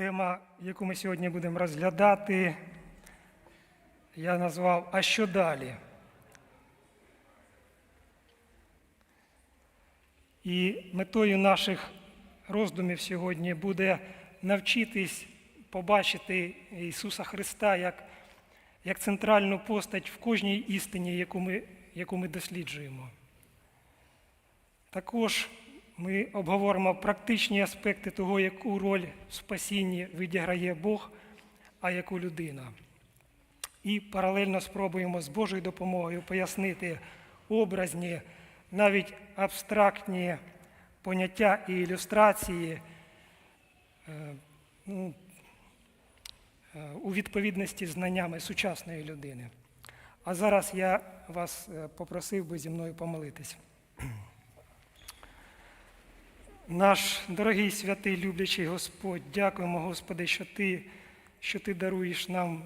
Тема, яку ми сьогодні будемо розглядати, я назвав А що далі? І метою наших роздумів сьогодні буде навчитись побачити Ісуса Христа як, як центральну постать в кожній істині, яку ми, яку ми досліджуємо. Також ми обговоримо практичні аспекти того, яку роль в спасінні відіграє Бог, а яку людина. І паралельно спробуємо з Божою допомогою пояснити образні, навіть абстрактні поняття і ілюстрації е, ну, е, у відповідності знаннями сучасної людини. А зараз я вас е, попросив би зі мною помолитись. Наш дорогий святий люблячий Господь, дякуємо, Господи, що Ти, що Ти даруєш нам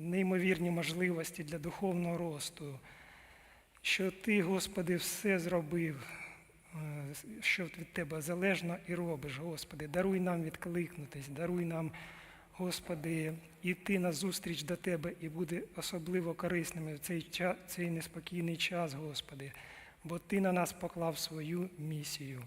неймовірні можливості для духовного росту, що Ти, Господи, все зробив, е, що від Тебе залежно і робиш, Господи. Даруй нам відкликнутись, даруй нам, Господи, йти на зустріч до Тебе і буде особливо корисними в цей, цей неспокійний час, Господи, бо Ти на нас поклав свою місію.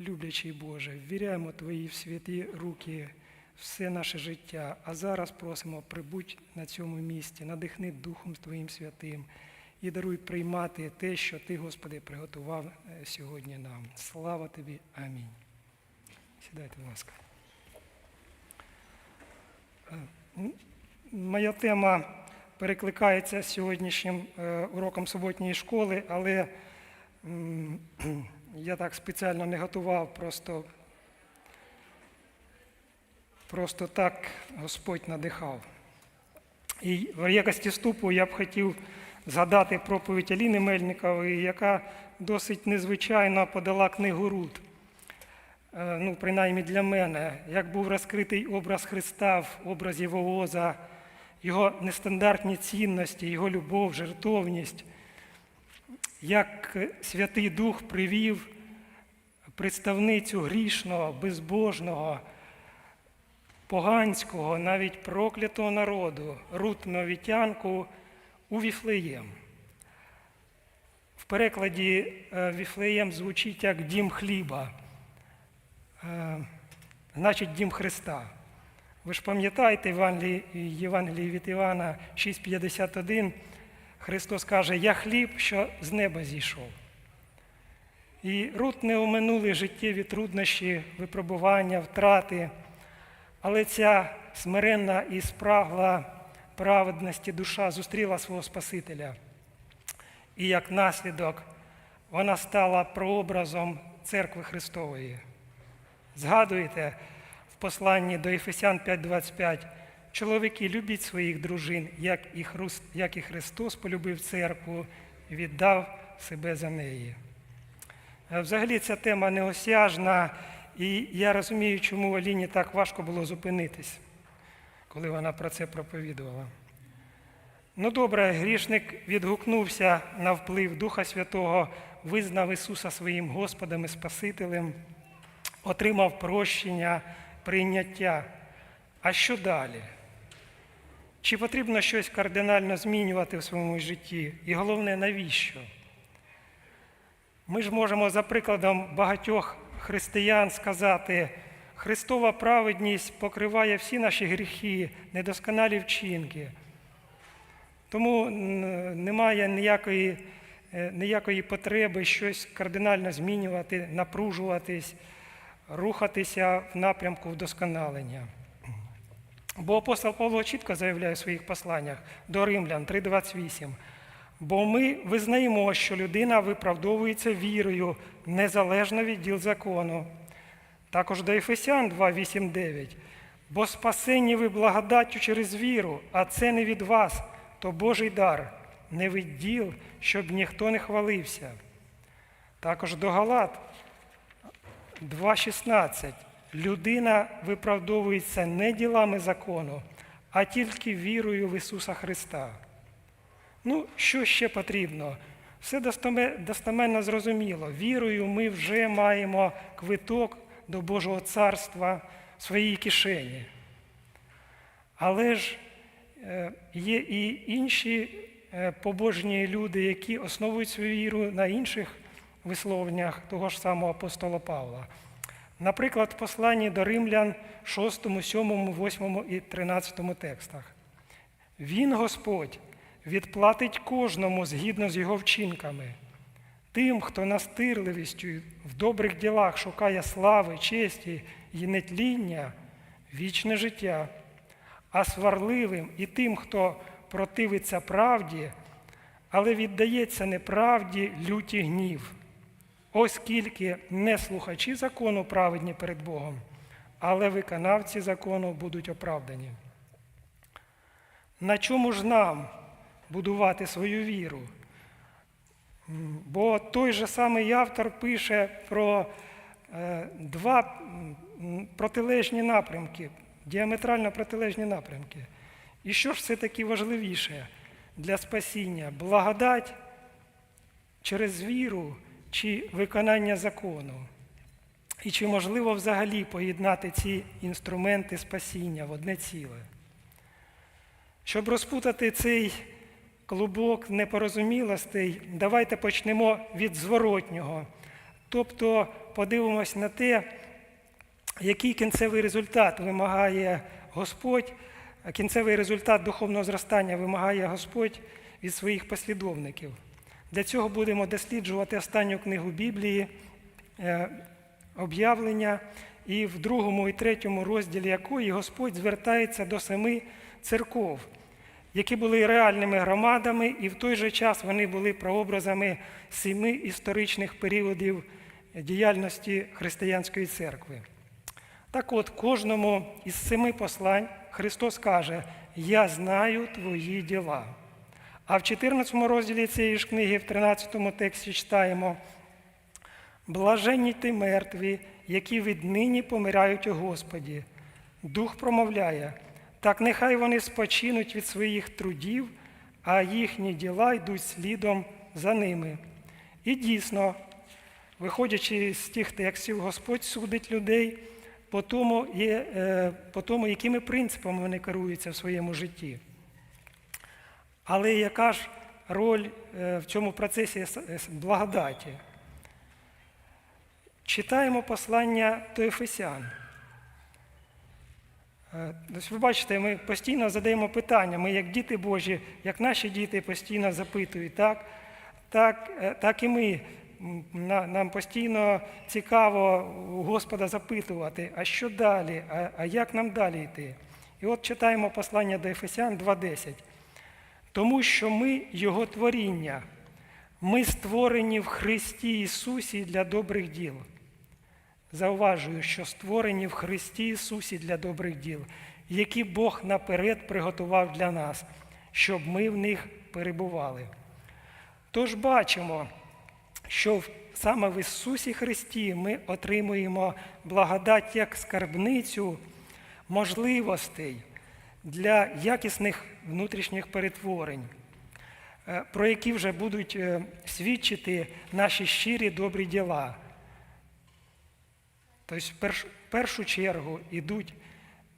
Люблячий Боже, ввіряємо Твої в святі руки все наше життя, а зараз просимо прибудь на цьому місці, надихни Духом Твоїм святим і даруй приймати те, що Ти, Господи, приготував е, сьогодні нам. Слава Тобі. Амінь. Сідайте, будь ласка. Е, Моя тема перекликається сьогоднішнім е, уроком суботньої школи, але я так спеціально не готував, просто, просто так Господь надихав. І в якості вступу я б хотів згадати проповідь Аліни Мельникової, яка досить незвичайно подала книгу Рут. Е, Ну, принаймні для мене, як був розкритий образ Христа в образі Вооза, його нестандартні цінності, його любов, жертовність, як Святий Дух привів представницю грішного, безбожного, поганського, навіть проклятого народу, Рут Новітянку у Віфлеєм. В перекладі е, Віфлеєм звучить як дім хліба, Е, значить дім Христа. Ви ж пам'ятаєте Євангелії, від Івана 6,51, Христос каже, я хліб, що з неба зійшов. І Рут не оминули життєві труднощі, випробування, втрати, але ця смиренна і спрагла праведності душа зустріла свого Спасителя. І як наслідок вона стала прообразом церкви Христової. Згадуєте в посланні до Ефесян 5.25, чоловіки любіть своїх дружин, як і, Хрус- як і Христос полюбив церкву і віддав себе за неї. Е, Взагалі ця тема неосяжна, і я розумію, чому Аліні так важко було зупинитись, коли вона про це проповідувала. Ну добре, грішник відгукнувся на вплив Духа Святого, визнав Ісуса своїм Господом і Спасителем, отримав прощення, прийняття. А що далі? Чи потрібно щось кардинально змінювати в своєму житті? І головне, навіщо? Ми ж можемо за прикладом багатьох християн сказати, Христова праведність покриває всі наші гріхи, недосконалі вчинки. Тому немає ніякої, е, ніякої потреби щось кардинально змінювати, напружуватись, рухатися в напрямку вдосконалення. Бо апостол Павло чітко заявляє в своїх посланнях до Римлян 3:28. Бо ми визнаємо, що людина виправдовується вірою незалежно від діл закону. Також до Ефесян 2:8-9. Бо спасені ви благодаттю через віру, а це не від вас, то Божий дар, не від діл, щоб ніхто не хвалився. Також до Галат 2.16. Людина виправдовується не ділами закону, а тільки вірою в Ісуса Христа. Ну, що ще потрібно? Все достеменно зрозуміло. Вірою ми вже маємо квиток до Божого царства в своїй кишені. Але ж е, є і інші е, побожні люди, які основують свою віру на інших висловленнях того ж самого апостола Павла. Наприклад, в посланні до римлян 6, 7, 8 і 13 текстах. Він, Господь, відплатить кожному згідно з його вчинками. Тим, хто настирливістю в добрих ділах шукає слави, честі і нетління, вічне життя, а сварливим і тим, хто противиться правді, але віддається неправді люті гнів. Ось скільки не слухачі закону праведні перед Богом, але виконавці закону будуть оправдані. На чому ж нам будувати свою віру? Бо той же самий автор пише про е, два протилежні напрямки, діаметрально протилежні напрямки. І що ж все таки важливіше для спасіння? Благодать через віру чи виконання закону? І чи можливо взагалі поєднати ці інструменти спасіння в одне ціле? Щоб розпутати цей клубок непорозумілостей, давайте почнемо від зворотнього. Тобто подивимось на те, який кінцевий результат вимагає Господь, кінцевий результат духовного зростання вимагає Господь від своїх послідовників. Для цього будемо досліджувати останню книгу Біблії, е, об'явлення, і в другому і третьому розділі якої Господь звертається до семи церков, які були реальними громадами, і в той же час вони були прообразами семи історичних періодів діяльності християнської церкви. Так от, кожному із семи послань Христос каже: Я знаю твої діла. А в 14 розділі цієї ж книги, в 13 тексті читаємо: Блаженні ти мертві, які віднині помирають у Господі. Дух промовляє, так нехай вони спочинуть від своїх трудів, а їхні діла йдуть слідом за ними. І дійсно, виходячи з тих текстів, Господь судить людей по тому, е, якими принципами вони керуються в своєму житті. Але яка ж роль е, в цьому процесі с- благодаті? Читаємо послання до Ефесян. Е, ви бачите, ми постійно задаємо питання. Ми, як діти Божі, як наші діти постійно запитують, так, так, е, так і ми. Нам постійно цікаво у Господа запитувати, а що далі, а як нам далі йти? І от читаємо послання до Ефесян 2.10. Тому що ми Його творіння, ми створені в Христі Ісусі для добрих діл. Зауважую, що створені в Христі Ісусі для добрих діл, які Бог наперед приготував для нас, щоб ми в них перебували. Тож бачимо, що саме в Ісусі Христі ми отримуємо благодать як скарбницю можливостей для якісних внутрішніх перетворень, е, про які вже будуть е, свідчити наші щирі добрі діла. Тобто, в першу чергу йдуть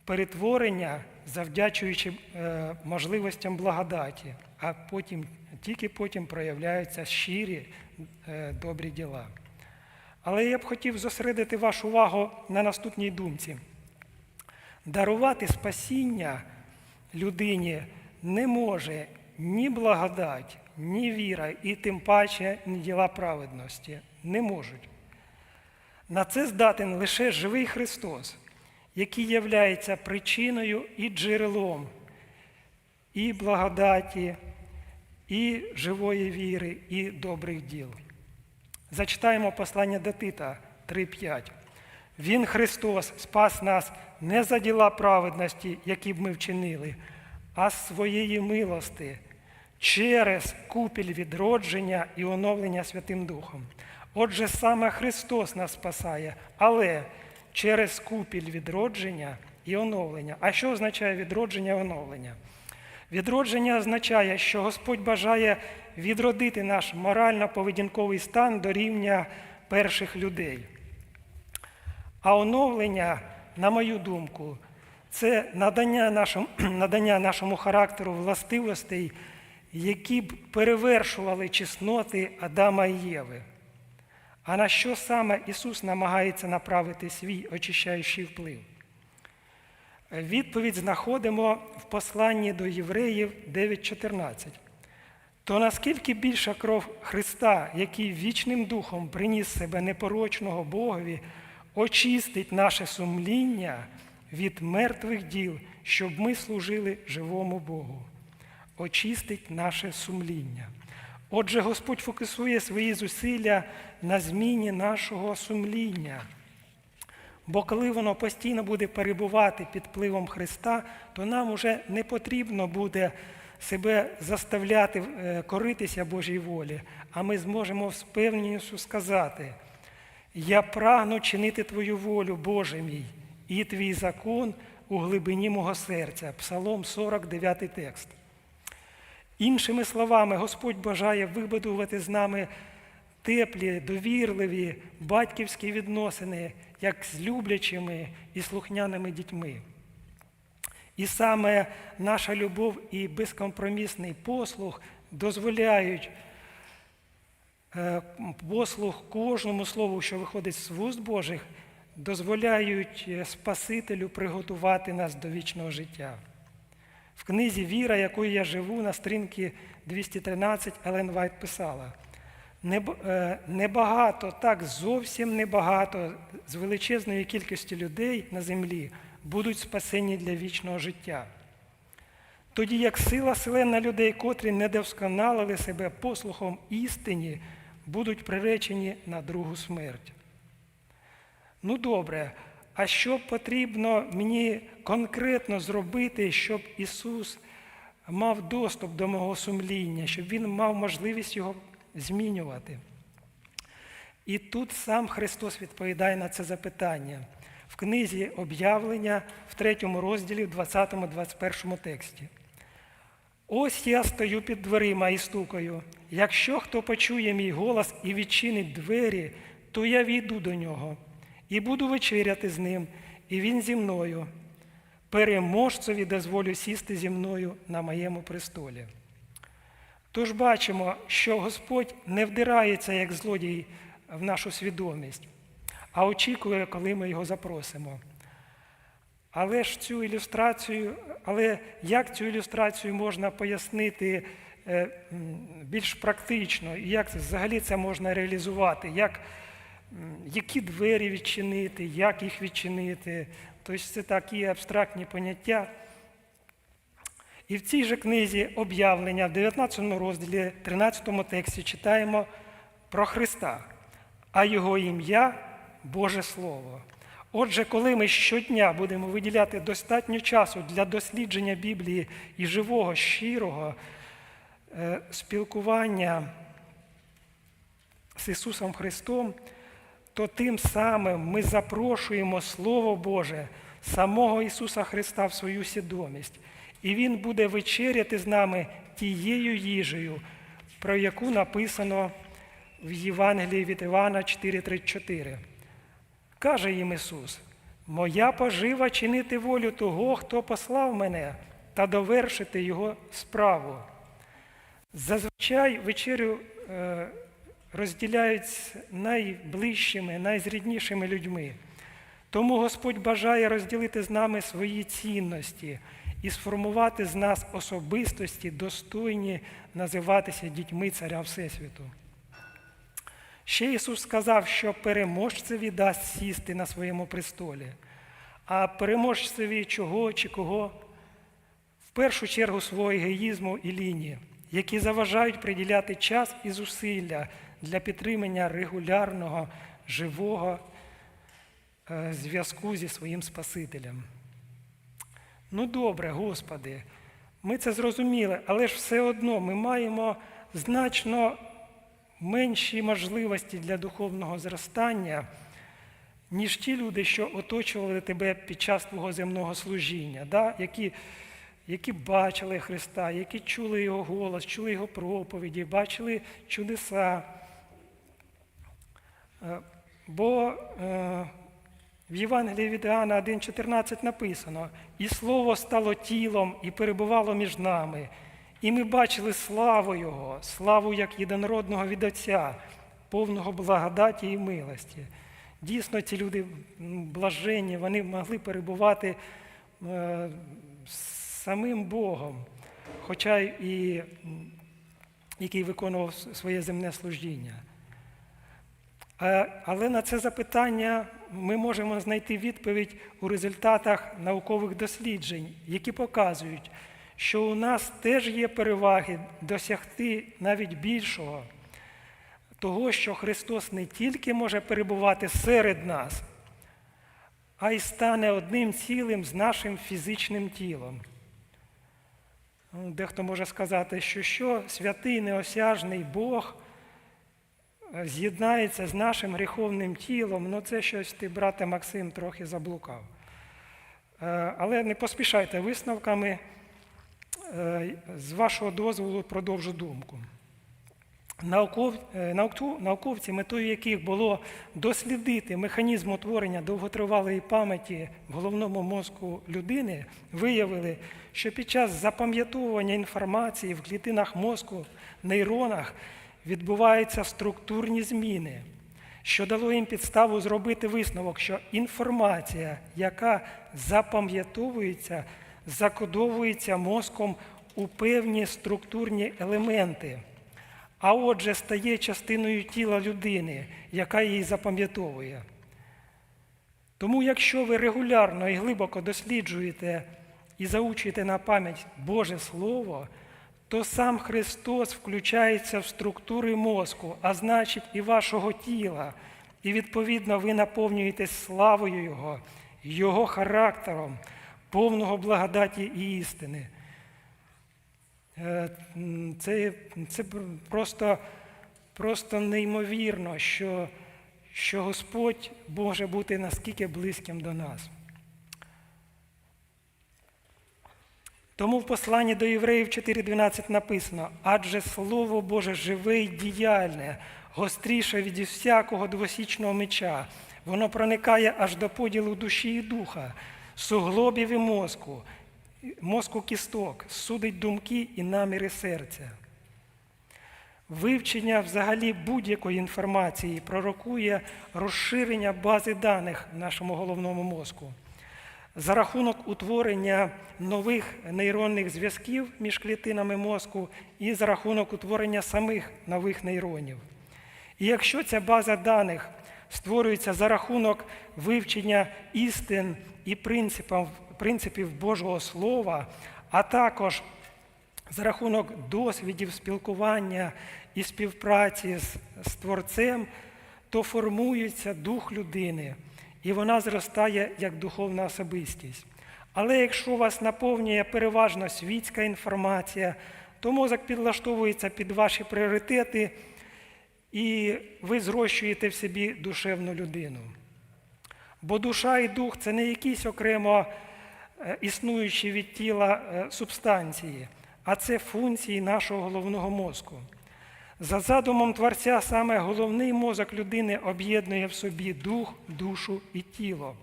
перетворення, завдячуючи е, можливостям благодаті, а потім, тільки потім проявляються щирі добрі діла. Але я б хотів зосередити вашу увагу на наступній думці. Дарувати спасіння людині не може ні благодать, ні віра, і тим паче ні діла праведності. Не можуть. На це здатен лише живий Христос, який являється причиною і джерелом і благодаті, і живої віри, і добрих діл. Зачитаємо послання до Тита 3.5. Він, Христос, спас нас не за діла праведності, які б ми вчинили, а з своєї милости через купіль відродження і оновлення Святим Духом. Отже, саме Христос нас спасає, але через купіль відродження і оновлення. А що означає відродження і оновлення? Відродження означає, що Господь бажає відродити наш морально-поведінковий стан до рівня перших людей. А оновлення, на мою думку, це надання нашому, надання нашому характеру властивостей, які б перевершували чесноти Адама і Єви. А на що саме Ісус намагається направити свій очищаючий вплив? Відповідь знаходимо в посланні до євреїв 9.14. То наскільки більша кров Христа, який вічним духом приніс себе непорочного Богові, очистить наше сумління від мертвих діл, щоб ми служили живому Богу. Очистить наше сумління. Отже, Господь фокусує свої зусилля на зміні нашого сумління. Бо коли воно постійно буде перебувати під впливом Христа, то нам уже не потрібно буде себе заставляти е, коритися Божій волі, а ми зможемо з певністю сказати: Я прагну чинити Твою волю, Боже мій, і твій закон у глибині мого серця. Псалом 49 текст. Іншими словами, Господь бажає вибудувати з нами теплі, довірливі, батьківські відносини, як з люблячими і слухняними дітьми. І саме наша любов і безкомпромісний послуг дозволяють послуг кожному слову, що виходить з вуст Божих, дозволяють е, Спасителю приготувати нас до вічного життя. В книзі Віра, якою я живу, на сторінці 213 Елен Вайт писала: е, небагато, так зовсім небагато з величезною кількістю людей на землі будуть спасені для вічного життя. Тоді як сила селена людей, котрі не досконалили себе послухом істині, будуть приречені на другу смерть. Ну добре, а що потрібно мені конкретно зробити, щоб Ісус мав доступ до мого сумління, щоб Він мав можливість його змінювати? І тут сам Христос відповідає на це запитання в книзі об'явлення в третьому розділі, в 20-21 тексті. Ось я стою під дверима і стукаю. Якщо хто почує мій голос і відчинить двері, то я війду до нього і буду вечеряти з ним, і він зі мною. Переможцеві дозволю сісти зі мною на моєму престолі. Тож бачимо, що Господь не вдирається як злодій в нашу свідомість, а очікує, коли ми його запросимо. Але ж цю ілюстрацію, але як цю ілюстрацію можна пояснити е, більш практично, і як взагалі це можна реалізувати, як, які двері відчинити, як їх відчинити? Тобто це такі абстрактні поняття. І в цій же книзі об'явлення в 19 розділі, 13 тексті читаємо про Христа, а Його ім'я Боже Слово. Отже, коли ми щодня будемо виділяти достатньо часу для дослідження Біблії і живого, щирого е, спілкування з Ісусом Христом, то тим самим ми запрошуємо Слово Боже, самого Ісуса Христа в свою свідомість. І Він буде вечеряти з нами тією їжею, про яку написано в Євангелії від Івана 4,34. Каже їм Ісус: Моя пожива чинити волю того, хто послав мене, та довершити Його справу. Зазвичай вечерю е, розділяють з найближчими, найзріднішими людьми. Тому Господь бажає розділити з нами свої цінності і сформувати з нас особистості, достойні називатися дітьми Царя Всесвіту. Ще Ісус сказав, що переможцеві дасть сісти на своєму престолі. А переможцеві чого чи кого? В першу чергу свого егоїзму і лінії, які заважають приділяти час і зусилля для підтримання регулярного, живого е, зв'язку зі своїм Спасителем. Ну добре, Господи, ми це зрозуміли, але ж все одно ми маємо значно менші можливості для духовного зростання, ніж ті люди, що оточували тебе під час твого земного служіння, да? які, які бачили Христа, які чули Його голос, чули Його проповіді, бачили чудеса. Е, Бо е, в Євангелії від Іоанна 1,14 написано: і слово стало тілом і перебувало між нами. І ми бачили славу Його, славу як єдинородного від Отця, повного благодаті і милості. Дійсно, ці люди блаженні, вони могли перебувати е, самим Богом, хоча і який виконував своє земне служіння. Е, Але на це запитання ми можемо знайти відповідь у результатах наукових досліджень, які показують, що у нас теж є переваги досягти навіть більшого, того, що Христос не тільки може перебувати серед нас, а й стане одним цілим з нашим фізичним тілом. Ну, Дехто може сказати, що що святий неосяжний Бог з'єднається з нашим гріховним тілом, ну це щось ти, брате Максим, трохи заблукав. Е, Але не поспішайте висновками. Е, З вашого дозволу продовжу думку. е, науковці, метою яких було дослідити механізм утворення довготривалої пам'яті в головному мозку людини, виявили, що під час запам'ятовування інформації в клітинах мозку, нейронах відбуваються структурні зміни, що дало їм підставу зробити висновок, що інформація, яка запам'ятовується, закодовується мозком у певні структурні елементи, а отже, стає частиною тіла людини, яка її запам'ятовує. Тому, якщо ви регулярно і глибоко досліджуєте і заучуєте на пам'ять Боже Слово, то сам Христос включається в структури мозку, а значить і вашого тіла, і відповідно ви наповнюєтесь славою Його, Його характером, повного благодаті і істини. Е, Це, це просто, просто неймовірно, що, що Господь може бути наскільки близьким до нас. Тому в посланні до Євреїв 4.12 написано: адже Слово Боже живе й діяльне, гостріше від всякого двосічного меча. Воно проникає аж до поділу душі і духа, суглобів і мозку, мозку кісток, судить думки і наміри серця. Вивчення взагалі будь-якої інформації пророкує розширення бази даних в нашому головному мозку. За рахунок утворення нових нейронних зв'язків між клітинами мозку і за рахунок утворення самих нових нейронів. І якщо ця база даних створюється за рахунок вивчення істин і принципів, принципів Божого Слова, а також за рахунок досвідів спілкування і співпраці з, з Творцем, то формується дух людини, і вона зростає як духовна особистість. Але якщо вас наповнює переважно світська інформація, то мозок підлаштовується під ваші пріоритети, і ви зрощуєте в собі душевну людину. Бо душа і дух це не якісь окремо е, існуючі від тіла е, субстанції, а це функції нашого головного мозку. За задумом Творця саме головний мозок людини об'єднує в собі дух, душу і тіло.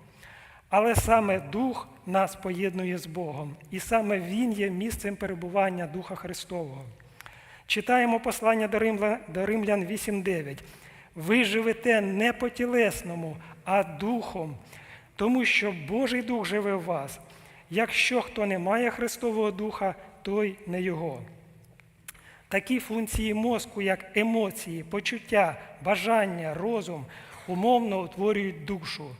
Але саме дух нас поєднує з Богом, і саме Він є місцем перебування Духа Христового. Читаємо послання до Римля- до Римлян 8.9. Ви живете не по тілесному, а духом, тому що Божий Дух живе в вас. Якщо хто не має Христового Духа, той не Його. Такі функції мозку, як емоції, почуття, бажання, розум, умовно утворюють душу,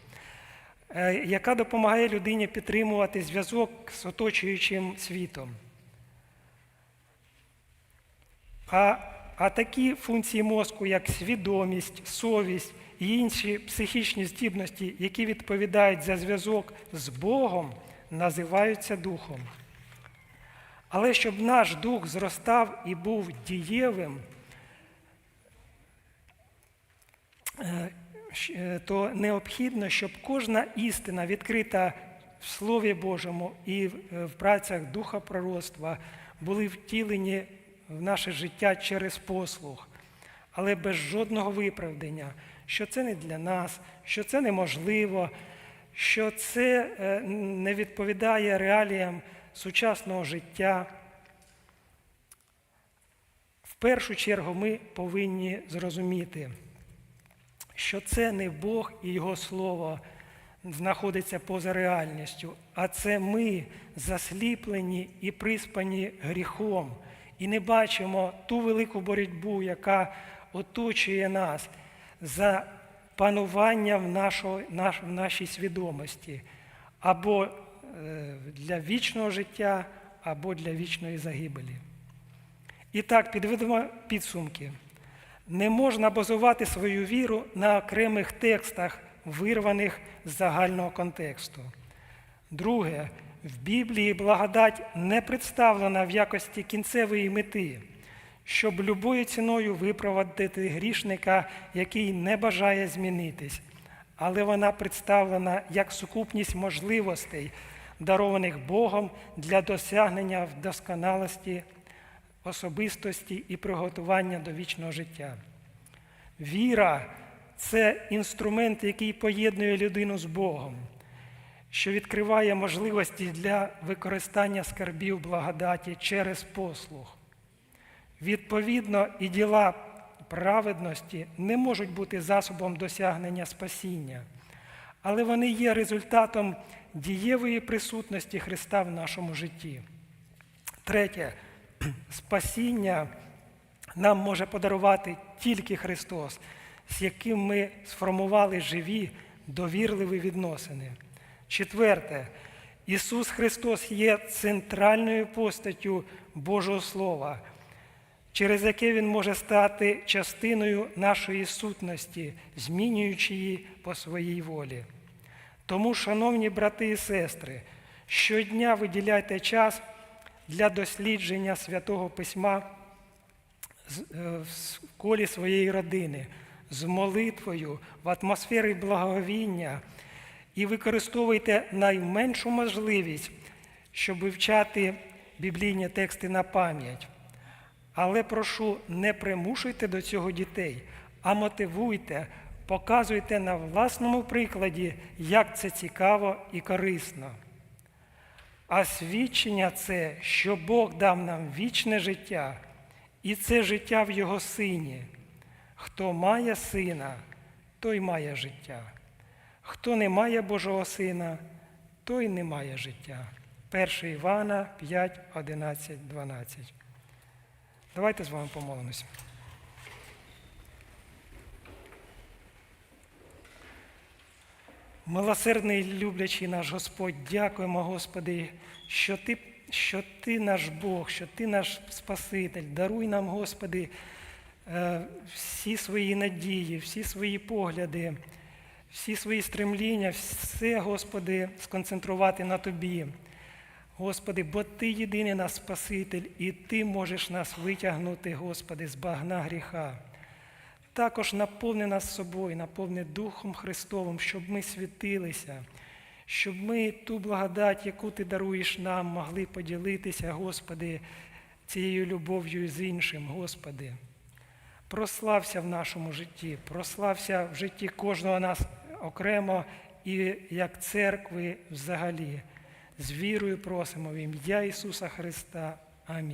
е, яка допомагає людині підтримувати зв'язок з оточуючим світом. А, а такі функції мозку, як свідомість, совість і інші психічні здібності, які відповідають за зв'язок з Богом, називаються духом. Але щоб наш дух зростав і був дієвим, е, е, то необхідно, щоб кожна істина, відкрита в Слові Божому і е, в працях Духа пророцтва, були втілені в наше життя через послуг, але без жодного виправдання, що це не для нас, що це неможливо, що це е, не відповідає реаліям сучасного життя. В першу чергу ми повинні зрозуміти, що це не Бог і Його Слово знаходиться поза реальністю, а це ми засліплені і приспані гріхом, і не бачимо ту велику боротьбу, яка оточує нас за панування в, нашого, наш, в нашій свідомості, або е, для вічного життя, або для вічної загибелі. І так, підведемо підсумки. Не можна базувати свою віру на окремих текстах, вирваних з загального контексту. Друге, в Біблії благодать не представлена в якості кінцевої мети, щоб любою ціною виправдати грішника, який не бажає змінитись, але вона представлена як сукупність можливостей, дарованих Богом для досягнення вдосконалості особистості і приготування до вічного життя. Віра це інструмент, який поєднує людину з Богом, що відкриває можливості для використання скарбів благодаті через послуг. Відповідно, і діла праведності не можуть бути засобом досягнення спасіння, але вони є результатом дієвої присутності Христа в нашому житті. Третє, спасіння нам може подарувати тільки Христос, з яким ми сформували живі, довірливі відносини. Четверте, Ісус Христос є центральною постаттю Божого Слова, через яке Він може стати частиною нашої сутності, змінюючи її по своїй волі. Тому, шановні брати і сестри, щодня виділяйте час для дослідження святого письма е, в колі своєї родини, з молитвою, в атмосфері благовіння і використовуйте найменшу можливість, щоб вивчати біблійні тексти на пам'ять. Але прошу, не примушуйте до цього дітей, а мотивуйте, показуйте на власному прикладі, як це цікаво і корисно. А свідчення це, що Бог дав нам вічне життя, і це життя в Його Сині. Хто має сина, той має життя. Хто не має Божого Сина, той не має життя. 1 Івана 5, 11, 12. Давайте з вами помолимося. Милосердний люблячий наш Господь, дякуємо, Господи, що Ти, що Ти наш Бог, що Ти наш Спаситель. Даруй нам, Господи, е, всі свої надії, всі свої погляди, всі свої стремління, все, Господи, сконцентрувати на Тобі. Господи, бо Ти єдиний наш Спаситель, і Ти можеш нас витягнути, Господи, з багна гріха. Також наповни нас собою, наповни Духом Христовим, щоб ми світилися, щоб ми ту благодать, яку Ти даруєш нам, могли поділитися, Господи, цією любов'ю з іншим, Господи. Прослався в нашому житті, прослався в житті кожного нас окремо і як церкви взагалі. З вірою просимо в ім'я Ісуса Христа. Амінь.